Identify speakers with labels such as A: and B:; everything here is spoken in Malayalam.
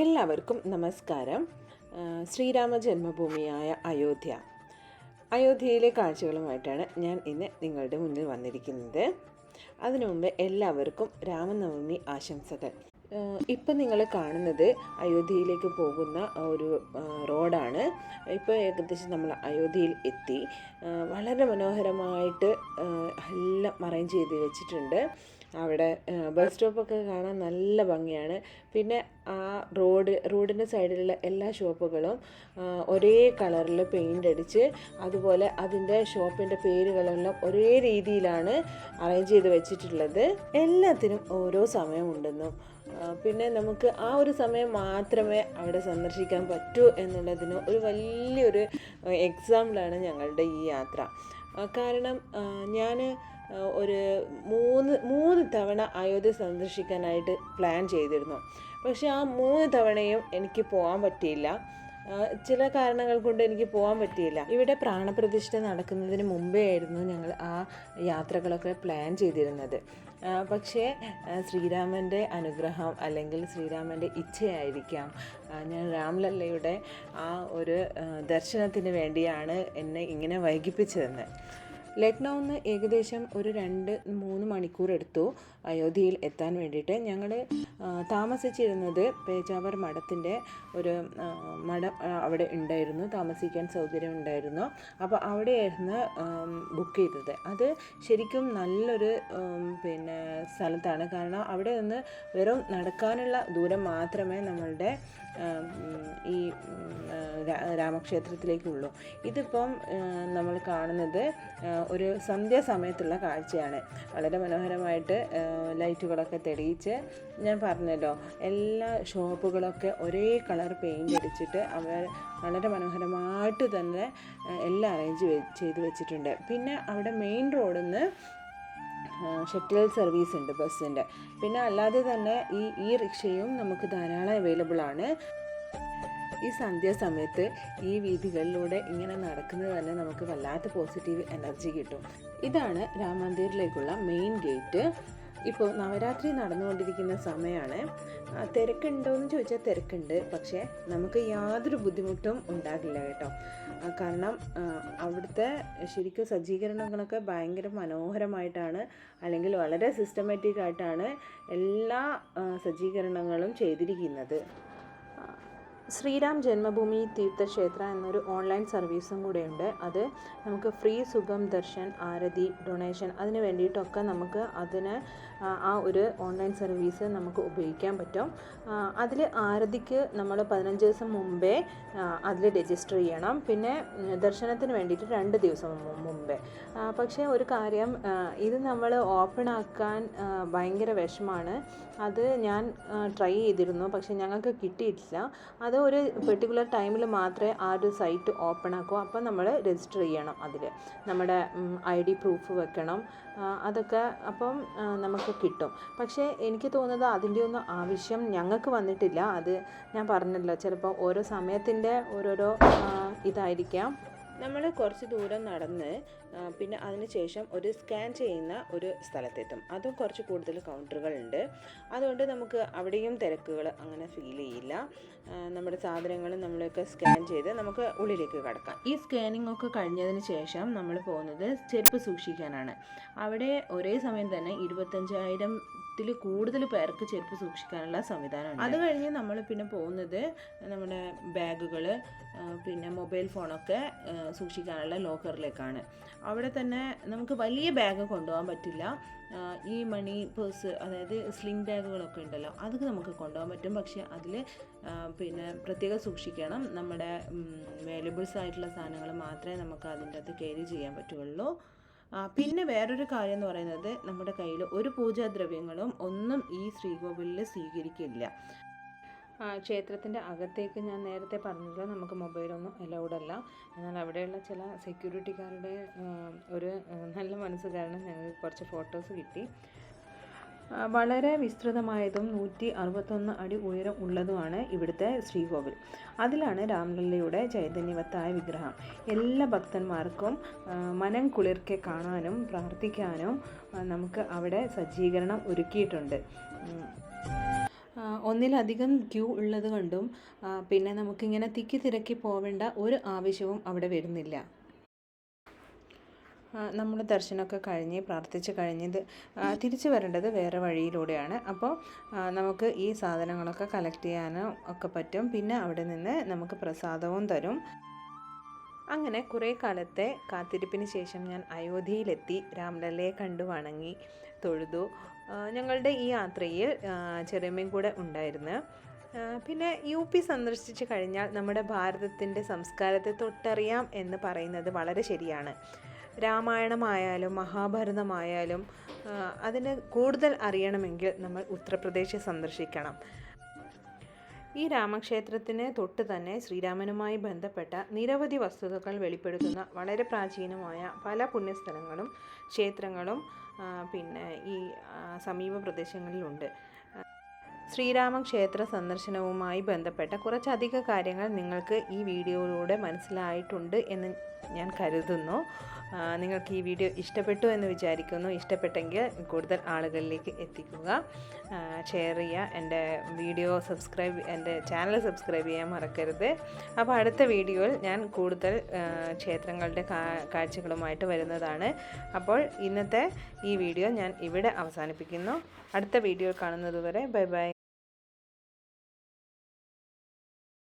A: എല്ലാവർക്കും നമസ്കാരം. ശ്രീരാമ ജന്മഭൂമിയായ അയോധ്യ. അയോധ്യയിലെ കാഴ്ചകളുമായിട്ടാണ് ഞാൻ ഇന്ന് നിങ്ങളുടെ മുന്നിൽ വന്നിരിക്കുന്നത്. അതിനു മുമ്പ് എല്ലാവർക്കും രാമനവമി ആശംസകൾ. ഇപ്പം നിങ്ങൾ കാണുന്നത് അയോധ്യയിലേക്ക് പോകുന്ന ഒരു റോഡാണ്. ഇപ്പോൾ ഏകദേശം നമ്മൾ അയോധ്യയിൽ എത്തി. വളരെ മനോഹരമായിട്ട് എല്ലാം അറേഞ്ച് ചെയ്ത് വെച്ചിട്ടുണ്ട്. അവിടെ ബസ് സ്റ്റോപ്പൊക്കെ കാണാൻ നല്ല ഭംഗിയാണ്. പിന്നെ ആ റോഡ് റോഡിന്റെ സൈഡിലുള്ള എല്ലാ ഷോപ്പുകളും ഒരേ കളറിൽ പെയിന്റ് അടിച്ച് അതുപോലെ അതിന്റെ ഷോപ്പിന്റെ പേരുകളെല്ലാം ഒരേ രീതിയിലാണ് അറേഞ്ച് ചെയ്ത് വെച്ചിട്ടുള്ളത്. എല്ലാത്തിനും ഓരോ സമയമുണ്ടെന്നും പിന്നെ നമുക്ക് ആ ഒരു സമയം മാത്രമേ അവിടെ സന്ദർശിക്കാൻ പറ്റൂ എന്നുള്ളതിന് ഒരു വലിയൊരു എക്സാമ്പിളാണ് ഞങ്ങളുടെ ഈ യാത്ര. കാരണം ഞാൻ ഒരു മൂന്ന് മൂന്ന് തവണ അയോധ്യ സന്ദർശിക്കാനായിട്ട് പ്ലാൻ ചെയ്തിരുന്നു. പക്ഷേ ആ മൂന്ന് തവണയും എനിക്ക് പോകാൻ പറ്റിയില്ല. ചില കാരണങ്ങൾ കൊണ്ട് എനിക്ക് പോകാൻ പറ്റിയില്ല. ഇവിടെ പ്രാണപ്രതിഷ്ഠ നടക്കുന്നതിന് മുമ്പേ ആയിരുന്നു ഞങ്ങൾ ആ യാത്രകളൊക്കെ പ്ലാൻ ചെയ്തിരുന്നത്. പക്ഷേ ശ്രീരാമന്റെ അനുഗ്രഹം അല്ലെങ്കിൽ ശ്രീരാമന്റെ ഇച്ഛയായിരിക്കാം. ഞാൻ രാംലല്ലയുടെ ആ ഒരു ദർശനത്തിന് വേണ്ടിയാണ് എന്നെ ഇങ്ങനെ വൈകിപ്പിച്ചതെന്ന്. ലക്നൗവിൽ നിന്ന് ഏകദേശം ഒരു രണ്ട് മൂന്ന് മണിക്കൂർ എടുത്തു അയോധ്യയിൽ എത്താൻ വേണ്ടിയിട്ട്. ഞങ്ങൾ താമസിച്ചിരുന്നത് പേജാവർ മഠത്തിന്റെ ഒരു മഠം അവിടെ ഉണ്ടായിരുന്നു. താമസിക്കാൻ സൗകര്യം ഉണ്ടായിരുന്നു. അപ്പോൾ അവിടെയായിരുന്നു ബുക്ക് ചെയ്തത്. അത് ശരിക്കും നല്ലൊരു പിന്നെ സ്ഥലത്താണ്. കാരണം അവിടെ നിന്ന് വെറും നടക്കാനുള്ള ദൂരം മാത്രമേ നമ്മളുടെ ഈ രാമക്ഷേത്രത്തിലേക്കുള്ളൂ. ഇതിപ്പം നമ്മൾ കാണുന്നത് ഒരു സന്ധ്യാസമയത്തുള്ള കാഴ്ചയാണ്. വളരെ മനോഹരമായിട്ട് ലൈറ്റുകളൊക്കെ തെളിയിച്ച് ഞാൻ പറഞ്ഞല്ലോ എല്ലാ ഷോപ്പുകളൊക്കെ ഒരേ കളർ പെയിന്റ് അടിച്ചിട്ട് അവർ വളരെ മനോഹരമായിട്ട് തന്നെ എല്ലാം അറേഞ്ച് ചെയ്ത് വെച്ചിട്ടുണ്ട്. പിന്നെ അവിടെ മെയിൻ റോഡിൽ നിന്ന് ഷട്ടിൽ സർവീസ് ഉണ്ട് ബസ്സിന്റെ പിന്നെ അല്ലാതെ തന്നെ ഈ ഈ റിക്ഷയും നമുക്ക് ധാരാളം അവൈലബിൾ ആണ്. ഈ സന്ധ്യാസമയത്ത് ഈ വീഥികളിലൂടെ ഇങ്ങനെ നടക്കുന്നത് തന്നെ നമുക്ക് വല്ലാത്ത പോസിറ്റീവ് എനർജി കിട്ടും. ഇതാണ് രാം മന്ദിറിലേക്കുള്ള മെയിൻ ഗേറ്റ് ഇപ്പോൾ നവരാത്രി നടന്നുകൊണ്ടിരിക്കുന്ന സമയമാണ് തിരക്കുണ്ടോ എന്ന് ചോദിച്ചാൽ തിരക്കുണ്ട്. പക്ഷേ നമുക്ക് യാതൊരു ബുദ്ധിമുട്ടും ഉണ്ടാകില്ല കേട്ടോ. കാരണം അവിടുത്തെ ശരിക്കും സജ്ജീകരണങ്ങളൊക്കെ ഭയങ്കര മനോഹരമായിട്ടാണ് അല്ലെങ്കിൽ വളരെ സിസ്റ്റമാറ്റിക് ആയിട്ടാണ് എല്ലാ സജ്ജീകരണങ്ങളും ചെയ്തിരിക്കുന്നത്. ശ്രീരാം ജന്മഭൂമി തീർത്ഥക്ഷേത്ര എന്നൊരു ഓൺലൈൻ സർവീസും കൂടെയുണ്ട്. അത് നമുക്ക് ഫ്രീ സുഖം ദർശൻ ആരതി ഡൊണേഷൻ അതിന് വേണ്ടിയിട്ടൊക്കെ നമുക്ക് അതിന് ആ, ഒരു ഓൺലൈൻ സർവീസ് നമുക്ക് ഉപയോഗിക്കാൻ പറ്റും. അതിൽ ആരതിക്ക് നമ്മൾ പതിനഞ്ച് ദിവസം മുമ്പേ അതിൽ രജിസ്റ്റർ ചെയ്യണം. പിന്നെ ദർശനത്തിന് വേണ്ടിയിട്ട് രണ്ട് ദിവസം മുമ്പേ. പക്ഷേ ഒരു കാര്യം ഇത് നമ്മൾ ഓപ്പൺ ആക്കാൻ ഭയങ്കര വിഷമാണ്. അത് ഞാൻ ട്രൈ ചെയ്തിരുന്നു. പക്ഷേ ഞങ്ങൾക്ക് കിട്ടിയിട്ടില്ല. അത് ഒരു പെർട്ടിക്കുലർ ടൈമിൽ മാത്രമേ ആ ഒരു സൈറ്റ് ഓപ്പൺ ആക്കൂ. അപ്പോൾ നമ്മൾ രജിസ്റ്റർ ചെയ്യണം അതിൽ നമ്മുടെ ഐ ഡി പ്രൂഫ് വെക്കണം. അതൊക്കെ അപ്പം നമുക്ക് കിട്ടും. പക്ഷേ എനിക്ക് തോന്നുന്നത് അതിന്റെ ഒന്നും ആവശ്യം ഞങ്ങൾക്ക് വന്നിട്ടില്ല. അത് ഞാൻ പറഞ്ഞല്ലോ ചിലപ്പോൾ ഓരോ സമയത്തിന്റെ ഓരോരോ ഇതായിരിക്കാം. നമ്മൾ കുറച്ച് ദൂരം നടന്ന് പിന്നെ അതിനുശേഷം ഒരു സ്കാൻ ചെയ്യുന്ന ഒരു സ്ഥലത്തെത്തും. അതും കുറച്ച് കൂടുതൽ കൗണ്ടറുകളുണ്ട് അതുകൊണ്ട് നമുക്ക് അവിടെയും തിരക്കുകൾ അങ്ങനെ ഫീൽ ചെയ്യില്ല. നമ്മുടെ സാധനങ്ങൾ നമ്മളൊക്കെ സ്കാൻ ചെയ്ത് നമുക്ക് ഉള്ളിലേക്ക് കടക്കാം. ഈ സ്കാനിംഗ് ഒക്കെ കഴിഞ്ഞതിന് ശേഷം നമ്മൾ പോകുന്നത് ചെരുപ്പ് സൂക്ഷിക്കാനാണ്. അവിടെ ഒരേ സമയം തന്നെ ഇരുപത്തഞ്ചായിരം ത്തിൽ കൂടുതൽ പേർക്ക് ചെരുപ്പ് സൂക്ഷിക്കാനുള്ള സംവിധാനമുണ്ട്. അത് കഴിഞ്ഞ് നമ്മൾ പിന്നെ പോകുന്നത് നമ്മുടെ ബാഗുകൾ പിന്നെ മൊബൈൽ ഫോണൊക്കെ സൂക്ഷിക്കാനുള്ള ലോക്കറിലേക്കാണ്. അവിടെ തന്നെ നമുക്ക് വലിയ ബാഗ് കൊണ്ടുപോകാൻ പറ്റില്ല. ഈ മണി പേഴ്സ് അതായത് സ്ലിംഗ് ബാഗുകളൊക്കെ ഉണ്ടല്ലോ അതൊക്കെ നമുക്ക് കൊണ്ടുപോകാൻ പറ്റും. പക്ഷേ അതിൽ പിന്നെ പ്രത്യേകം സൂക്ഷിക്കണം. നമ്മുടെ വേലബിൾസ് ആയിട്ടുള്ള സാധനങ്ങൾ മാത്രമേ നമുക്ക് അതിന്റെ അകത്ത് ക്യാരി ചെയ്യാൻ പറ്റുള്ളൂ പിന്നെ വേറൊരു കാര്യം എന്ന് പറയുന്നത് നമ്മുടെ കയ്യിൽ ഒരു പൂജാദ്രവ്യങ്ങളും ഒന്നും ഈ ശ്രീകോവിലിൽ സ്വീകരിക്കില്ല. ക്ഷേത്രത്തിന്റെ അകത്തേക്ക് ഞാൻ നേരത്തെ പറഞ്ഞില്ല നമുക്ക് മൊബൈലൊന്നും അലൗഡ് അല്ല. എന്നാൽ അവിടെയുള്ള ചില സെക്യൂരിറ്റിക്കാരുടെ ഒരു നല്ല മനസ്സ് കാരണം ഞങ്ങൾക്ക് കുറച്ച് ഫോട്ടോസ് കിട്ടി. വളരെ വിസ്തൃതമായതും നൂറ്റി അറുപത്തൊന്ന് അടി ഉയരം ഉള്ളതുമാണ് ഇവിടുത്തെ ശ്രീകോവിൽ. അതിലാണ് രാംലല്ലയുടെ ചൈതന്യവത്തായ വിഗ്രഹം. എല്ലാ ഭക്തന്മാർക്കും മനം കുളിർക്കെ കാണാനും പ്രാർത്ഥിക്കാനും നമുക്ക് അവിടെ സജ്ജീകരണം ഒരുക്കിയിട്ടുണ്ട്.
B: ഒന്നിലധികം ക്യൂ ഉള്ളത് കൊണ്ടും പിന്നെ നമുക്കിങ്ങനെ തിക്കി തിരക്കി പോവേണ്ട ഒരു ആവശ്യവും അവിടെ വരുന്നില്ല. നമ്മൾ ദർശനമൊക്കെ കഴിഞ്ഞ് പ്രാർത്ഥിച്ച് കഴിഞ്ഞത് തിരിച്ചു വരേണ്ടത് വേറെ വഴിയിലൂടെയാണ്. അപ്പോൾ നമുക്ക് ഈ സാധനങ്ങളൊക്കെ കളക്ട് ചെയ്യാനും ഒക്കെ പറ്റും. പിന്നെ അവിടെ നിന്ന് നമുക്ക് പ്രസാദവും തരും. അങ്ങനെ കുറേ കാലത്തെ കാത്തിരിപ്പിന് ശേഷം ഞാൻ അയോധ്യയിലെത്തി. രാംലല്ലയെ കണ്ടു വണങ്ങി തൊഴുതു. ഞങ്ങളുടെ ഈ യാത്രയിൽ ചെറിയമ്മയും കൂടെ ഉണ്ടായിരുന്നു. പിന്നെ യു പി സന്ദർശിച്ച് കഴിഞ്ഞാൽ നമ്മുടെ ഭാരതത്തിന്റെ സംസ്കാരത്തെ തൊട്ടറിയാം എന്ന് പറയുന്നത് വളരെ ശരിയാണ്. രാമായണമായാലും മഹാഭാരതമായാലും അതിന് കൂടുതൽ അറിയണമെങ്കിൽ നമ്മൾ ഉത്തർപ്രദേശ് സന്ദർശിക്കണം. ഈ രാമക്ഷേത്രത്തിന് തൊട്ട് തന്നെ ശ്രീരാമനുമായി ബന്ധപ്പെട്ട നിരവധി വസ്തുതകൾ വെളിപ്പെടുത്തുന്ന വളരെ പ്രാചീനമായ പല പുണ്യസ്ഥലങ്ങളും ക്ഷേത്രങ്ങളും പിന്നെ ഈ സമീപ പ്രദേശങ്ങളിലുണ്ട്. ശ്രീരാമക്ഷേത്ര സന്ദർശനവുമായി ബന്ധപ്പെട്ട കുറച്ചധിക കാര്യങ്ങൾ നിങ്ങൾക്ക് ഈ വീഡിയോയിലൂടെ മനസ്സിലായിട്ടുണ്ട് എന്ന് ഞാൻ കരുതുന്നു. നിങ്ങൾക്ക് ഈ വീഡിയോ ഇഷ്ടപ്പെട്ടു എന്ന് വിചാരിക്കുന്നു. ഇഷ്ടപ്പെട്ടെങ്കിൽ കൂടുതൽ ആളുകളിലേക്ക് എത്തിക്കുക. ഷെയർ ചെയ്യുക. എന്റെ വീഡിയോ സബ്സ്ക്രൈബ് എന്റെ ചാനൽ സബ്സ്ക്രൈബ് ചെയ്യാൻ മറക്കരുത്. അപ്പോൾ അടുത്ത വീഡിയോയിൽ ഞാൻ കൂടുതൽ ക്ഷേത്രങ്ങളുടെ കാഴ്ചകളുമായിട്ട് വരുന്നതാണ്. അപ്പോൾ ഇന്നത്തെ ഈ വീഡിയോ ഞാൻ ഇവിടെ അവസാനിപ്പിക്കുന്നു. അടുത്ത വീഡിയോ കാണുന്നതുവരെ ബൈ ബൈ.